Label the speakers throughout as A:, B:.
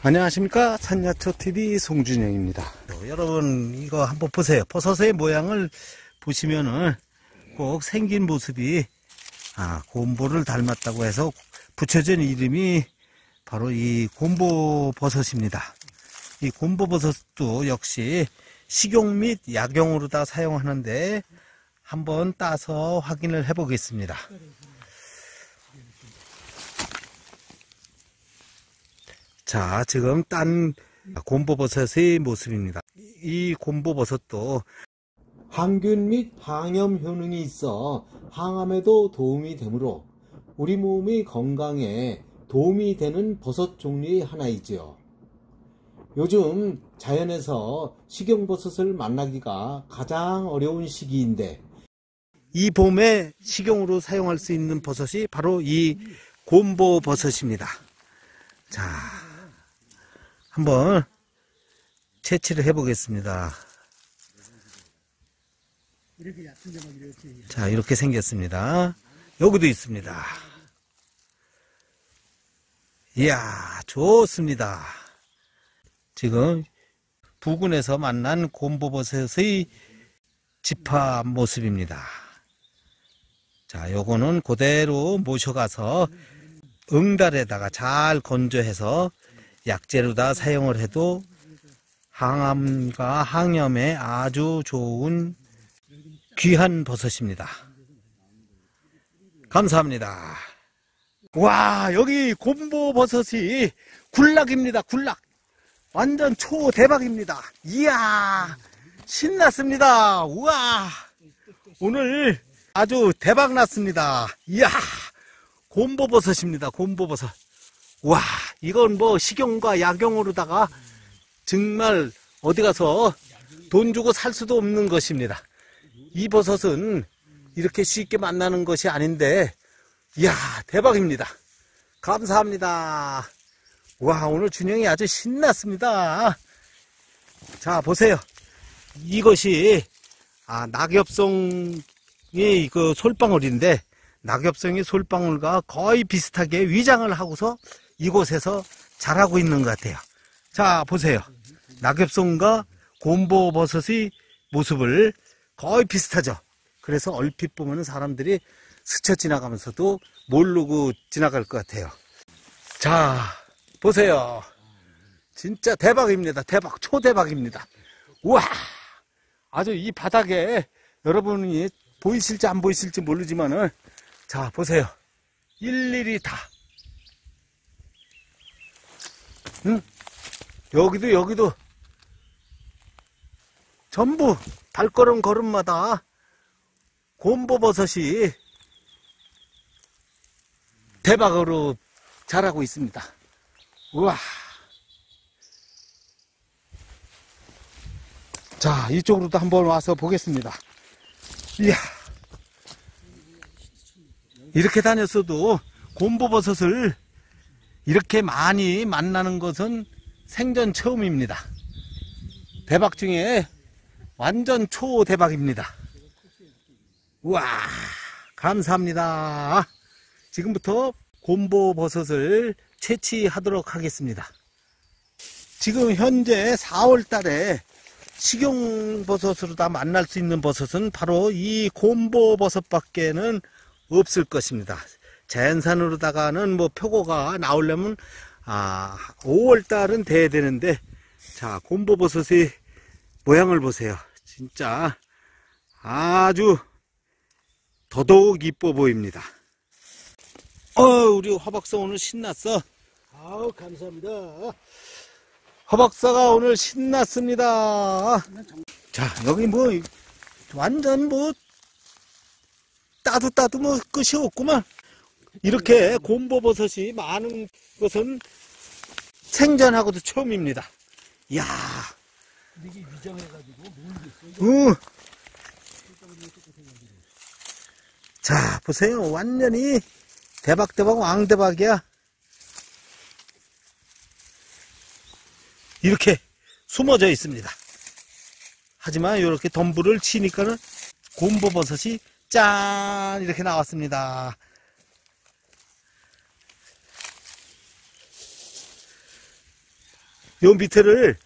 A: 안녕하십니까. 산야초TV 송준영입니다. 여러분 이거 한번 보세요. 버섯의 모양을 보시면은 꼭 생긴 모습이 아 곰보를 닮았다고 해서 붙여진 이름이 바로 이 곰보 버섯입니다. 이 곰보 버섯도 역시 식용 및 약용으로 다 사용하는데 한번 따서 확인을 해 보겠습니다 자, 지금 딴 곰보버섯의 모습입니다. 이 곰보버섯도 항균 및 항염 효능이 있어 항암에도 도움이 되므로 우리 몸의 건강에 도움이 되는 버섯 종류의 하나이지요. 요즘 자연에서 식용버섯을 만나기가 가장 어려운 시기인데 이 봄에 식용으로 사용할 수 있는 버섯이 바로 이 곰보버섯입니다. 자, 한번 채취를 해 보겠습니다. 자, 이렇게 생겼습니다. 여기도 있습니다. 이야, 좋습니다. 지금 부근에서 만난 곰보버섯의 집합 모습입니다. 자, 요거는 그대로 모셔가서 응달에다가 잘 건조해서 약재로 다 사용을 해도 항암과 항염에 아주 좋은 귀한 버섯입니다. 감사합니다. 와 여기 곰보 버섯이 굴락입니다. 굴락. 완전 초대박입니다. 이야 신났습니다. 우와 오늘 아주 대박 났습니다. 이야 곰보버섯입니다. 곰보버섯. 와, 이건 뭐 식용과 약용으로다가 정말 어디 가서 돈 주고 살 수도 없는 것입니다. 이 버섯은 이렇게 쉽게 만나는 것이 아닌데, 이야, 대박입니다. 감사합니다. 와, 오늘 준영이 아주 신났습니다. 자, 보세요. 이것이, 아, 낙엽송의 그 솔방울인데, 낙엽성이 솔방울과 거의 비슷하게 위장을 하고서 이곳에서 자라고 있는 것 같아요. 자, 보세요. 낙엽송과 곰보버섯의 모습을 거의 비슷하죠. 그래서 얼핏 보면 사람들이 스쳐 지나가면서도 모르고 지나갈 것 같아요. 자, 보세요. 진짜 대박입니다. 대박, 초대박입니다. 우와! 아주 이 바닥에 여러분이 보이실지 안 보이실지 모르지만은 자, 보세요. 일일이 다. 응? 여기도, 여기도. 전부 발걸음 걸음마다 곰보버섯이 대박으로 자라고 있습니다. 우와. 자, 이쪽으로도 한번 와서 보겠습니다. 이야. 이렇게 다녔어도 곰보버섯을 이렇게 많이 만나는 것은 생전 처음입니다. 대박 중에 완전 초대박입니다. 우와, 감사합니다. 지금부터 곰보버섯을 채취하도록 하겠습니다. 지금 현재 4월 달에 식용버섯으로 다 만날 수 있는 버섯은 바로 이 곰보버섯밖에는 없을 것입니다. 자연산으로다가는 뭐 표고가 나오려면 아 5월달은 돼야 되는데 자 곰보버섯의 모양을 보세요. 진짜 아주 더더욱 이뻐 보입니다. 어 우리 화박사 오늘 신났어.
B: 아우 감사합니다.
A: 화박사가 오늘 신났습니다. 자 여기 뭐 완전 뭐 따도 따도 뭐 끝이 없구만. 이렇게 곰보버섯이 많은 것은 생전하고도 처음입니다. 이야.
B: 이게 위장해가지고 모르겠어.
A: 응. 자, 보세요. 완전히 대박대박 왕대박이야. 이렇게 숨어져 있습니다. 하지만 이렇게 덤불을 치니까는 곰보버섯이 짠! 이렇게 나왔습니다. 요 밑에를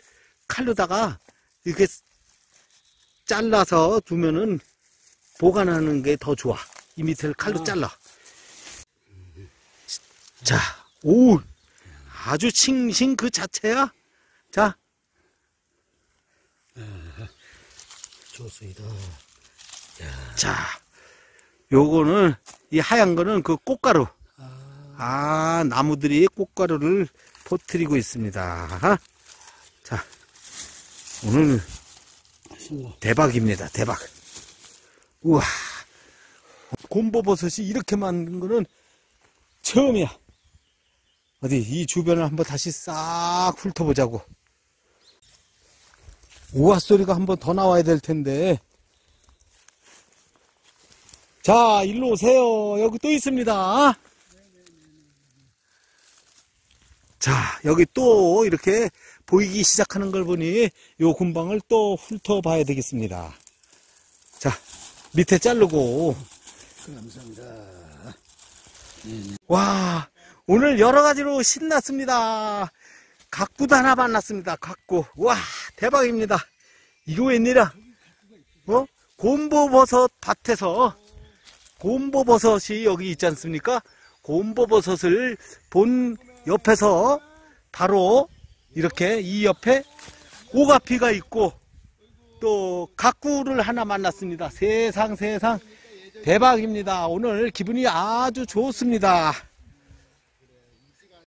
A: 칼로다가 이렇게 잘라서 두면은 보관하는 게 더 좋아. 이 밑에를 칼로
B: 아.
A: 잘라. 자, 오, 아주 싱싱 그 자체야. 자,
B: 좋습니다.
A: 자, 요거는 이 하얀 거는 그 꽃가루.
B: 아,
A: 아, 나무들이 꽃가루를 퍼뜨리고 있습니다. 자, 오늘. 대박입니다. 대박. 우와. 곰보버섯이 이렇게 만든 거는 처음이야. 어디 이 주변을 한번 다시 싹 훑어보자고. 우와 소리가 한번 더 나와야 될 텐데. 자, 일로 오세요. 여기 또 있습니다. 자, 여기 또 이렇게 보이기 시작하는 걸 보니 요 군방을 또 훑어봐야 되겠습니다. 자, 밑에 자르고.
B: 감사합니다.
A: 와, 오늘 여러 가지로 신났습니다. 각구도 하나 만났습니다. 각구. 와, 대박입니다. 이거 웬일이야? 어? 곰보버섯 밭에서 곰보버섯이 여기 있지 않습니까? 곰보버섯을 본 옆에서 바로 이렇게 이 옆에 오가피가 있고 또 각구를 하나 만났습니다. 세상 세상 대박입니다. 오늘 기분이 아주 좋습니다.